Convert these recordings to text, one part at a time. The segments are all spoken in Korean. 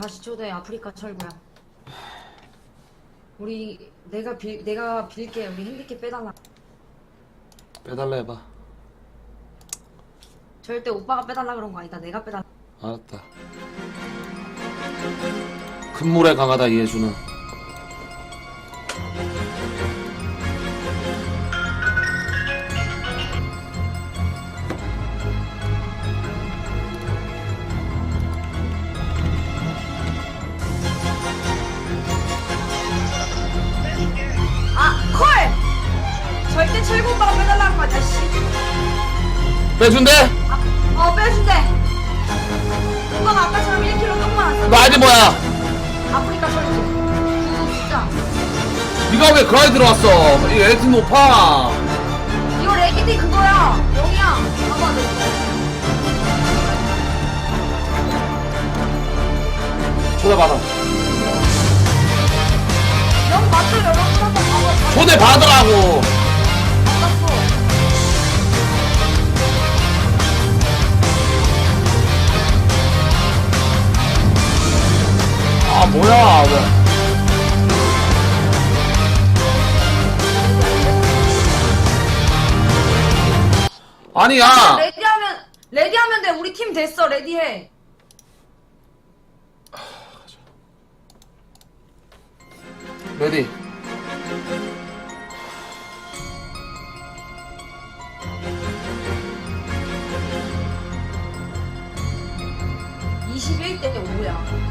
다시 초대 아프리카 철구야. 우리 내가 빌 내가 빌게 우리 핸디캡 빼달라. 빼달라 해봐 절대 오빠가 빼달라 그런 거 아니다. 내가 빼달라. 알았다 큰 물에 강하다 이해주는 빼준대? 어 빼준대. 오빠가 아까처럼 1kg 똥만 안너 써. 아이디 뭐야? 아프리카. 구 진짜. 네가 왜 그 아이 들어왔어? 이 엘트 높아 이거 레기디 그거야. 영이야. 봐봐 너. 초대받아 영 맞죠 여러분 한번 봐봐. 초대받으라고 아니야 레디하면 레디하면 돼. 우리 팀 됐어. 레디해. 레디 이십일 대 5야.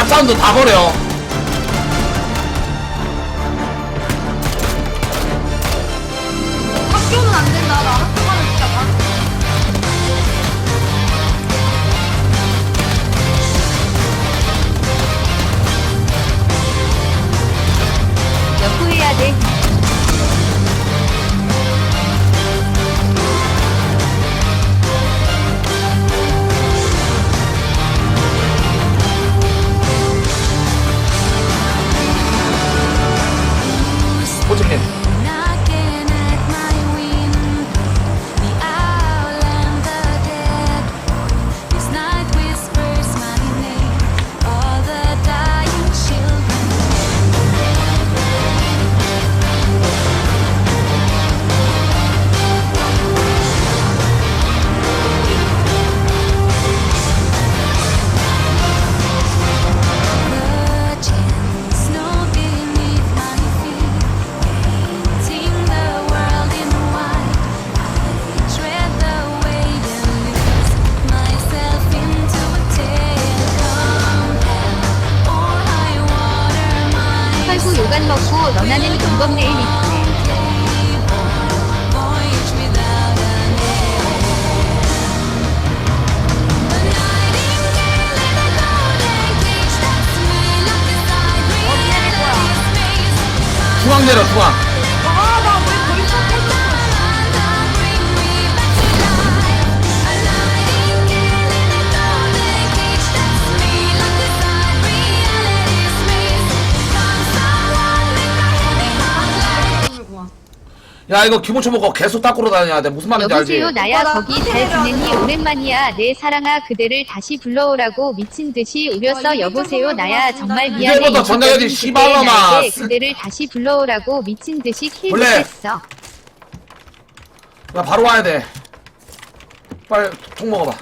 잡사운드 다 버려 너나는 야 이거 기본 쳐먹고 계속 닦으러 다녀야 돼 무슨 말인지 알지? 여보세요 나야 거기 잘. 지내니 오랜만이야 내 사랑아 그대를 다시 불러오라고 미친 듯이 이거 여보세요 좀 나야. 정말 미안해 이제부터 전화해야지, 이제까지 씨발놈아. 그대의 나에게 그대를 다시 불러오라고 미친 듯이 킬 원래. 못했어 나 바로 와야 돼 빨리 총 먹어봐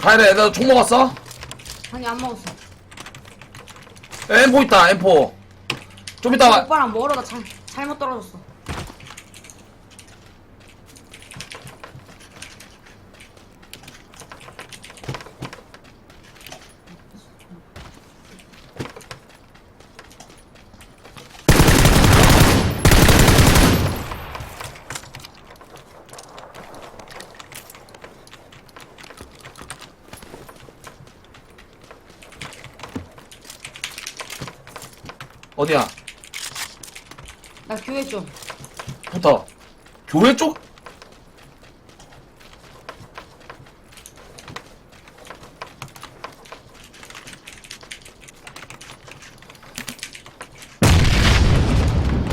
가야돼 너총 먹었어? 아니 안 먹었어. M4 있다 M4 좀 이따 와 오빠랑 멀어 나 잘, 잘못 떨어졌어. 어디야? 나 교회 좀. 붙어. 교회 쪽?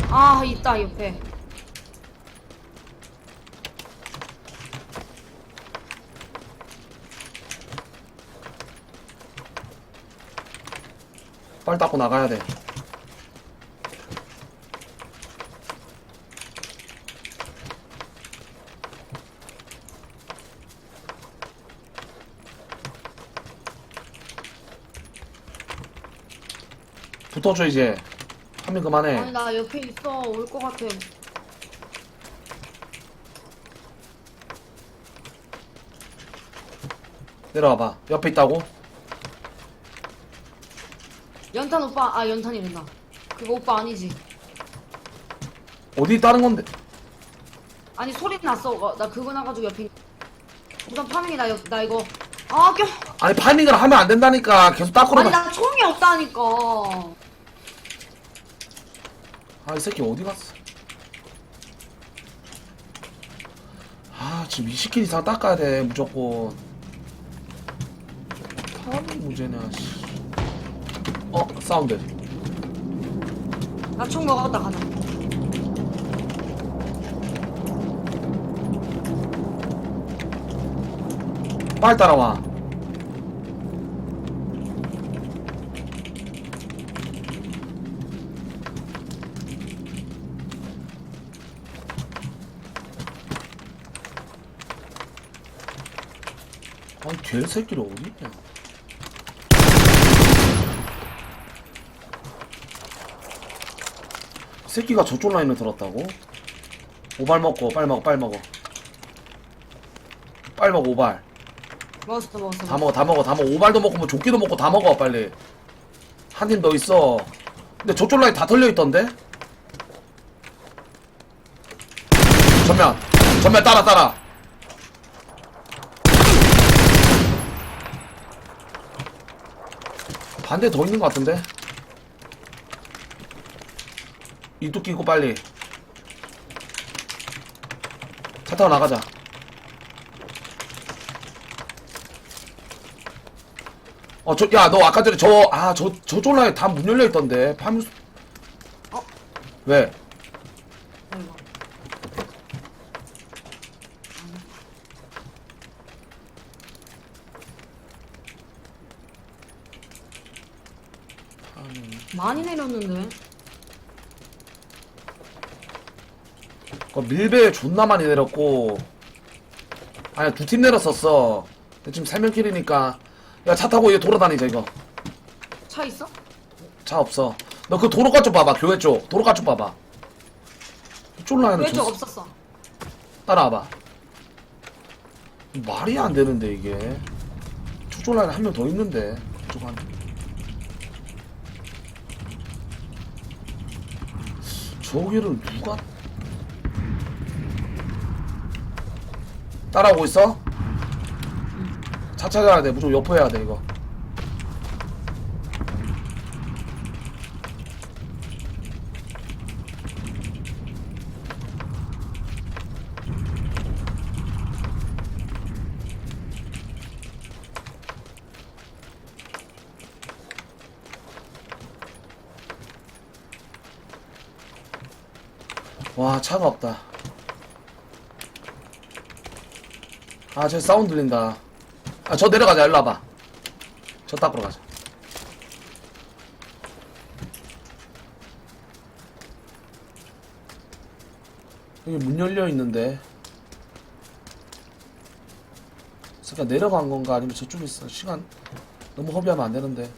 아, 있다, 옆에. 빨리 닦고 나가야 돼. 붙어줘 이제. 한명 그만해. 아니, 나 옆에 있어. 올 것 같아. 내려와봐. 옆에 있다고? 연탄 오빠, 아, 연탄이란다. 그거 오빠 아니지. 어디 다른 건데? 아니, 소리 났어. 어, 나 그거 나가지고 옆에. 있- 우선 파밍이 나, 여- 나 이거. 아, 껴. 아니 파밍을 하면 안 된다니까. 계속 닦으러 아니, 가. 나 총이 없다니까. 아, 이 새끼 어디 갔어? 아, 지금 20킬 이상 닦아야 돼, 무조건. 사람이 문제냐, 씨. 어, 사운드. 나 총 먹었다 가자. 빨리 따라와. 아니, 개새끼를 어디 있냐? 새끼가 저쪽 라인을 들었다고? 오발 먹고, 빨리 먹어, 빨리 먹어. 빨리 먹어, 오발. 먹었어, 먹었어. 다 먹어 다 먹어 다 먹어 오발도 먹고 뭐 조끼도 먹고 다 먹어 빨리 한 팀 더 있어 근데 저쪽 라인 다 털려 있던데 전면 전면 따라 따라 반대 더 있는 것 같은데 이뚝 끼고 빨리 차 타고 나가자 어, 저, 야, 너 아까 전에 저, 아, 저, 저쪽 라인 다문 열려 있던데. 파뮤, 어? 왜? 많이 내렸는데. 그 밀배 존나 많이 내렸고. 아니, 두 팀 내렸었어. 근데 지금 세 명끼리니까. 야, 차 타고 이제 돌아다니자, 이거. 차 있어? 차 없어. 너 그 도로가 쪽 봐봐, 교회 쪽. 도로가 쪽 봐봐. 라인은 왼쪽 좀 없었어. 따라와봐. 말이 안 되는데, 이게. 저쪽 라인 한명 더 있는데. 그쪽 한. 저기를 누가. 따라오고 있어? 차 찾아야 돼. 무조건 옆에 해야 돼, 이거. 와 차가 없다. 아 저 사운드 들린다. 아 저 내려가자. 일로 와봐. 저 닦으러 가자. 여기 문 열려 있는데. 잠깐 내려간 건가? 아니면 저쪽에 있어? 시간 너무 허비하면 안 되는데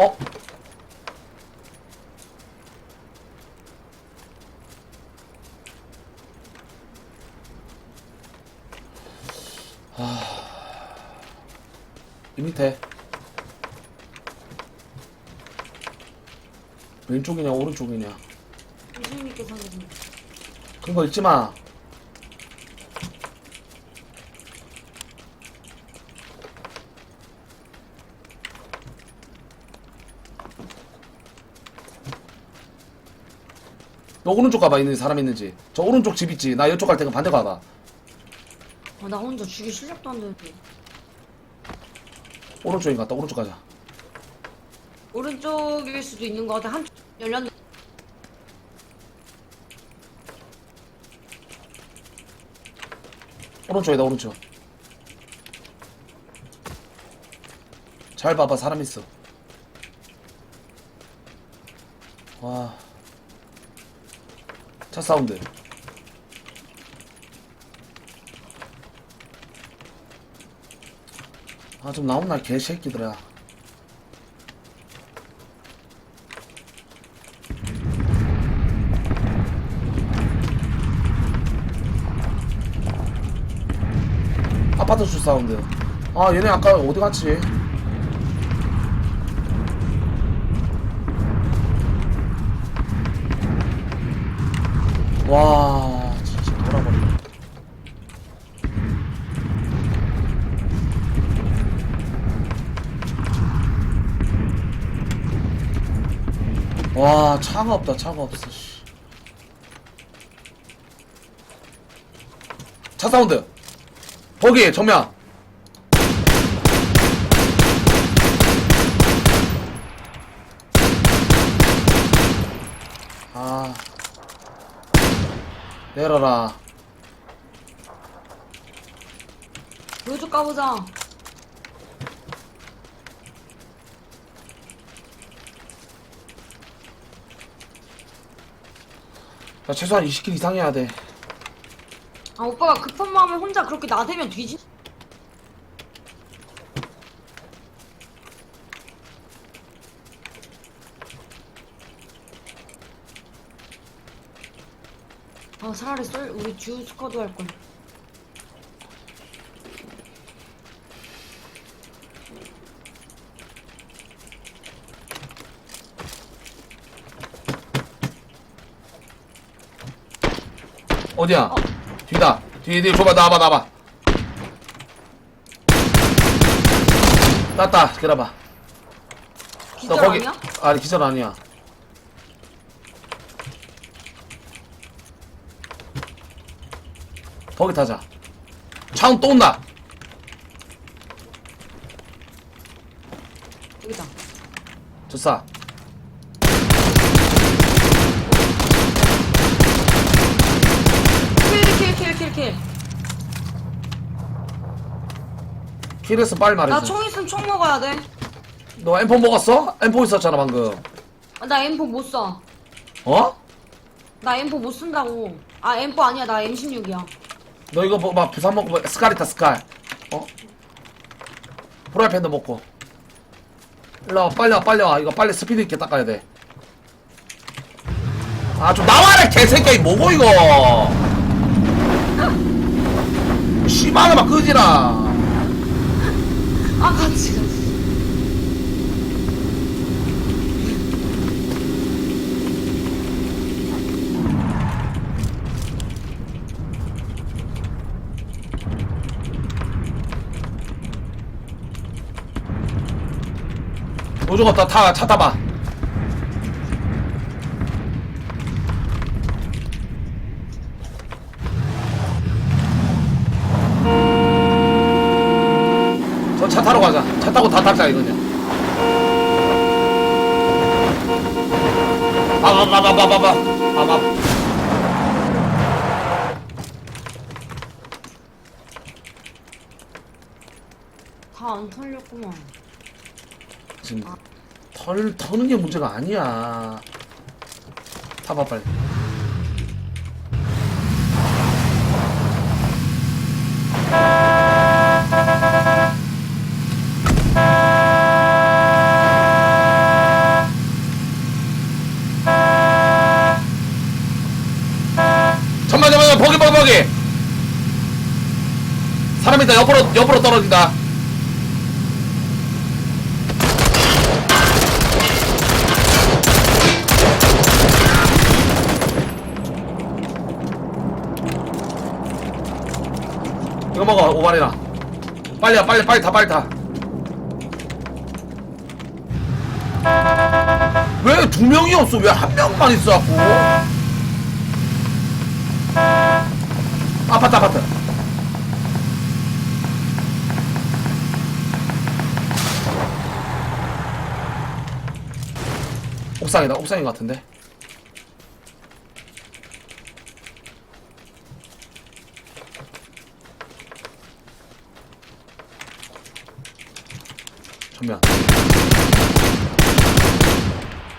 어? 아... 이 밑에 왼쪽이냐 오른쪽이냐. 그런 거 읽지 마. 너 오른쪽 가봐 있는 사람 있는지. 저 오른쪽 집 있지. 나 이쪽 갈 테니까 반대 가봐. 아, 나 혼자 죽일 실력도 안 되는데. 오른쪽인 것 같다 오른쪽 가자. 오른쪽일 수도 있는 것 같아. 한 열렸네. 오른쪽이다 오른쪽. 잘 봐봐 사람 있어. 와 차 사운드. 아 좀 나온나 개새끼들아. 아파트 출 사운드. 아 얘네 아까 어디 갔지 와 진짜 돌아버리네. 와 차가 없다 차가 없어 씨. 차 사운드. 거기 정면 아 내려라 요쪽 가보자. 야 최소한 20킬 이상 해야 돼 아, 오빠가 급한 마음에 혼자 그렇게 나대면 뒤지. 차라리 쏠, 우리 주 스쿼드 할 걸. 어디야 어. 뒤다 뒤뒤 줘봐 나와봐 나와봐 땄다 기다려봐 기절 너 거기 아니야? 아니 기절 아니야 거기 타자 차운 또 온다 여기다. 좋싸 킬, 킬, 킬, 킬, 킬. 킬에서 빨리 나 말해줘 총 있으면 총 먹어야 돼. 너 M4 먹었어? M4 있었잖아 방금 아, 나 M4 못 써. 어? 나 M4 못 쓴다고. 아, M4 아니야. 나 M16이야. 너 이거 뭐, 막 부산 먹고 뭐, 스칼이다 스칼. 어? 프라이팬도 먹고. 일로 와 빨리 와 빨리 와. 이거 빨리 스피드 있게 닦아야 돼아 좀 나와라 개새끼야 이 뭐고 이거. 심하게 막 끄지라. 아, 같이, 노조 갔다 타, 차 타봐 저 차 타러 가자 차 타고 다 탔자 이거냐 봐봐봐봐봐봐 봐봐 다안 털렸구만. 지금 털 터는 게 문제가 아니야. 타봐 빨리. 잠만 잠만 버기 버기 버기. 사람이다 옆으로 옆으로 떨어진다. 이거 먹어 오반이나 빨리 와 빨리 빨리 타 빨리 타왜 두 명이 없어? 왜 한 명만 있어 갖고? 아파트 아파트. 옥상이다 옥상인 것 같은데 전면.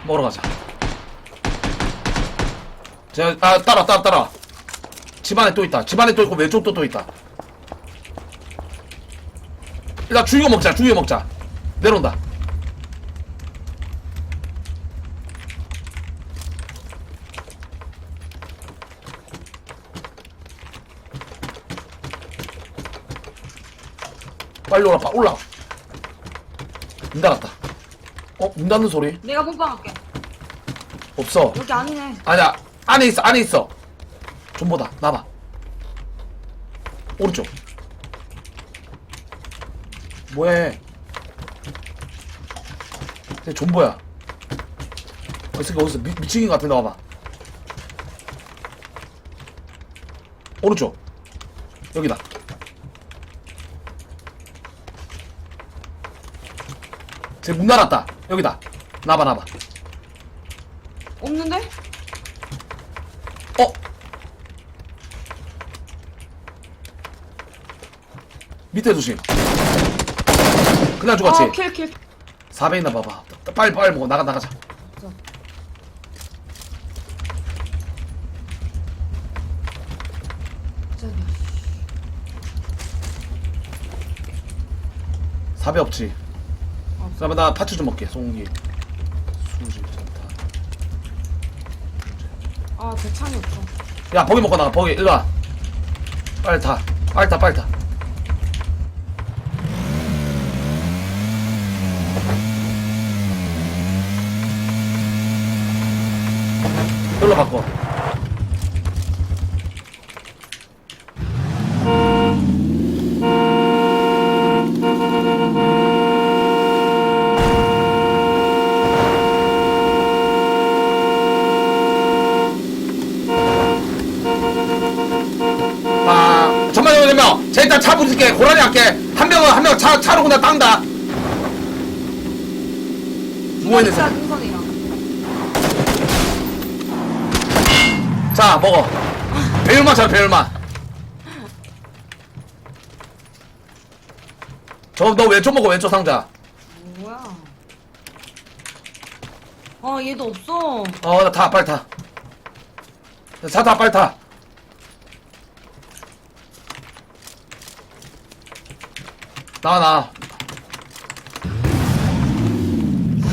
먹으러 가자. 제가 아 따라 따라 따라. 집안에 또 있다. 집안에 또 있고 왼쪽도 또 있다. 일단 죽이고 먹자 죽이고 먹자. 내려온다. 빨리 올라 빠 올라 문 닫았다. 어? 문 닫는 소리? 내가 몸빵할게. 없어. 여기 아니네. 아니야. 안에 있어 안에 있어. 좀 보다. 나봐. 오른쪽. 뭐해? 쟤 존버야. 어, 이 새끼 어디서 미, 미치긴 것 같은데 와봐. 오른쪽. 여기다 쟤문 닫았다 여기다 나봐 나봐 없는데? 어? 밑에 조심. 그냥 죽었지? 어, 킬, 킬. 4배 있나 봐봐. 빨리 빨리 먹어. 나가 나가자. 4배 없지. 그러면 나 파츠 좀 먹게. 송기. 수지 전타. 아, 대창이 없어. 야 버기 먹고 나가. 버기 일로 와. 빨리 타. 빨리 타. 빨리 타. 여기로 바꿔. 배율만 잘 배율만. 저너 왼쪽 먹어 왼쪽 상자. 뭐야? 아, 얘도 없어. 어, 타, 빨리 타. 차 타, 빨리 타. 나와, 나와.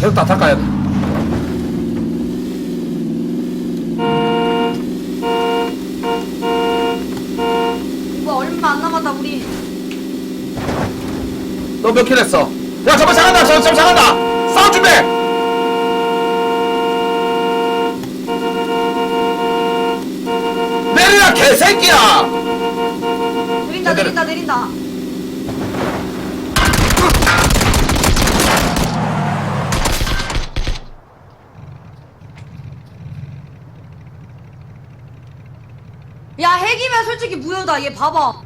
계속 다 닦아야 돼. 남았다, 우리. 너 몇 킬 했어? 야, 저번 장한다, 저, 저번 장한다! 싸울 준비! 내리라, 개새끼야! 내린다, 제대로. 내린다, 내린다. 야, 핵이면 솔직히 무효다. 얘 봐봐.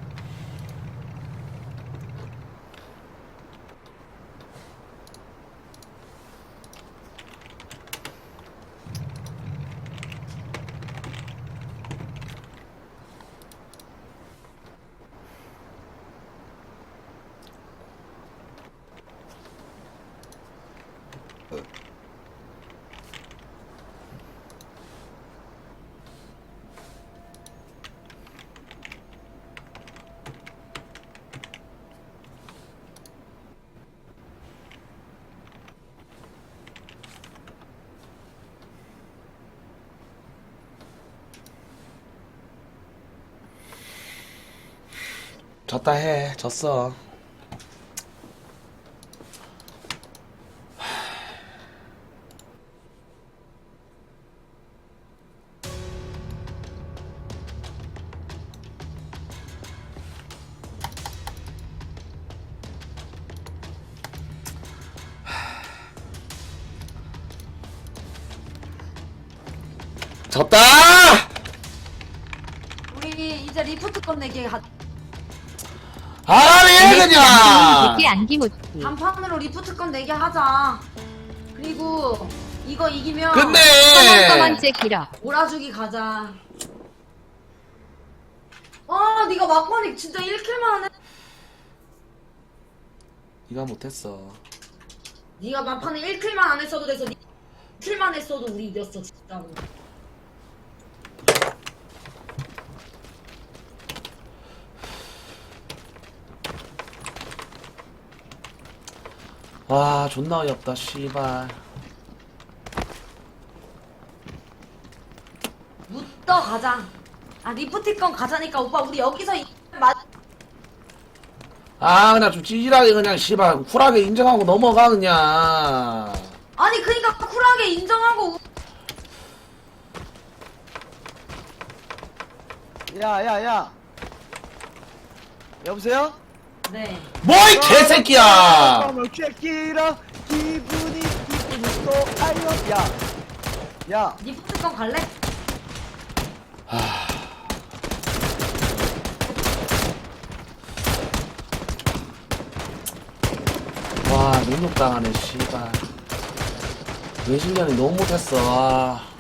졌다 해, 졌어. MSG 그냥 개 안기모티. 단판으로 리프트 건 내기 하자. 그리고 이거 이기면 근데 한 번째 길어. 몰아주기 가자. 아, 네가 막판이 진짜 1킬만 하네. 네가 못했어 네가 막판에 1킬만 안 했어도 돼서 1킬만 했어도 우리 이겼어 진짜로. 와 존나 어이없다 씨발 묻더 가자. 아 리프티건 가자니까 오빠 우리 여기서 이... 맞... 아 그냥 좀 찌질하게 그냥 씨발 쿨하게 인정하고 넘어가 그냥 아니 그니까 쿨하게 인정하고 야, 야, 야. 여보세요? 네. 뭐 이 개새끼야 을 check이라 기분이 기분이 또 아요. 야, 야. 리프티건 갈래? 와 능력당하네 씨발 외실련이 너무 못했어 아.